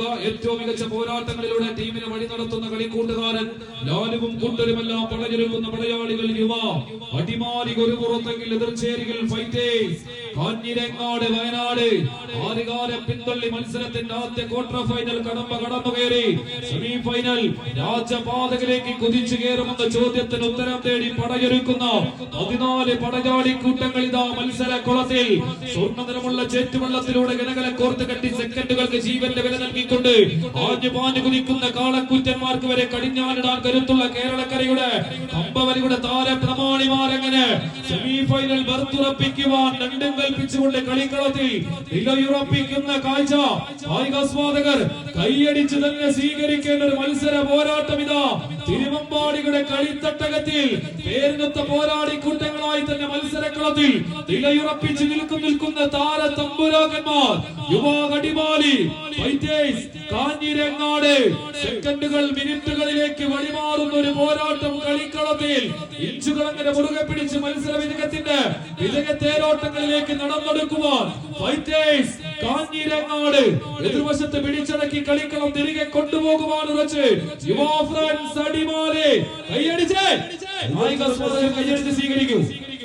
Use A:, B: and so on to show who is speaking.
A: ഏറ്റവും മികച്ച പോരാട്ടങ്ങളിലൂടെ ടീമിനെ വഴി നടത്തുന്ന കളിക്കൂട്ടുകാരൻ ലാലുവും കൂട്ടരുമെല്ലാം പടഞ്ഞൊരുങ്ങുന്ന പടയാളികൾ യുവ. അടിമാലി ഒരു പുറത്തെങ്കിൽ എതിർച്ചേരികൾ ഫൈറ്റേഴ്സ് കാഞ്ഞിരങ്ങാട് വയനാട്. ആദ്യകാല പിന്തള്ളി മത്സരത്തിന്റെ ആദ്യ ക്വാർട്ടർ ഫൈനൽ കടമ്പ കടന്നു കയറി. സെമി ഫൈനൽ രാജപാതകിലേക്ക് കുതിച്ചു കയറുമെന്ന ചോദ്യത്തിന് ഉത്തരം തേടി പടയൊരുക്കുന്ന പതിനാല് പടയാളി കൂട്ടങ്ങൾ ഇതാ മത്സര കുളത്തിൽ സ്വർണ നിറമുള്ള ചേറ്റുവെള്ളത്തിലൂടെ ഗണകലെ കോർത്ത് കെട്ടി സെക്കൻഡുകൾക്ക് ജീവന്റെ വില നൽകിക്കൊണ്ട് ആഞ്ഞു പാഞ്ഞു കുതിക്കുന്ന കാളക്കുറ്റന്മാർക്ക് വരെ കടിഞ്ഞാനിടാൻ കരുത്തുള്ള കേരളക്കരയുടെ കമ്പവലിയുടെ താര പ്രമാണിമാരങ്ങനെ സെമി ഫൈനൽ ബർത്തുറപ്പിക്കുവാൻ രണ്ടും കൽപ്പിച്ചുകൊണ്ട് കളിക്കളത്തിൽ നിലയുറപ്പിക്കുന്ന കാഴ്ച. കായികാസ്വാദകർ കൈയടിച്ചു തന്നെ സ്വീകരിക്കേണ്ട ഒരു മത്സര പോരാട്ടം ഇതാ. കളിത്തട്ടകത്തിൽ പേരിനൊത്ത പോരാളി കൂട്ടങ്ങളായി തന്നെ മത്സരക്കളത്തിൽ നിലയുറപ്പിച്ച് നിൽക്കും നിൽക്കുന്ന താര തമ്പുരാക്കന്മാർ യുവാകടിമാലി കാഞ്ഞിരങ്ങാട് സെക്കൻഡുകൾ മിനിറ്റുകളിലേക്ക് വഴിമാറുന്ന ഒരു പോരാട്ടം കളിക്കളത്തിൽ ഇഞ്ചുകളങ്ങനെ മുറുകെ പിടിച്ച് മത്സര വിജയത്തിന്റെ വിജയ തേരോട്ടങ്ങളിലേക്ക് നടന്നെടുക്കുവാൻ ഫൈറ്റേഴ്സ് കാഞ്ഞിരങ്ങാട് എതിർവശത്ത് പിടിച്ചടക്കി കളിക്കളം തിരികെ കൊണ്ടുപോകുവാൻ ഉറച്ച് യുവാ ഫ്രണ്ട്സ് അടിമാലെ കൈയടിച്ച്. നായിക സ്വാഗതം കൈയടിച്ച് സ്വീകരിക്കൂ.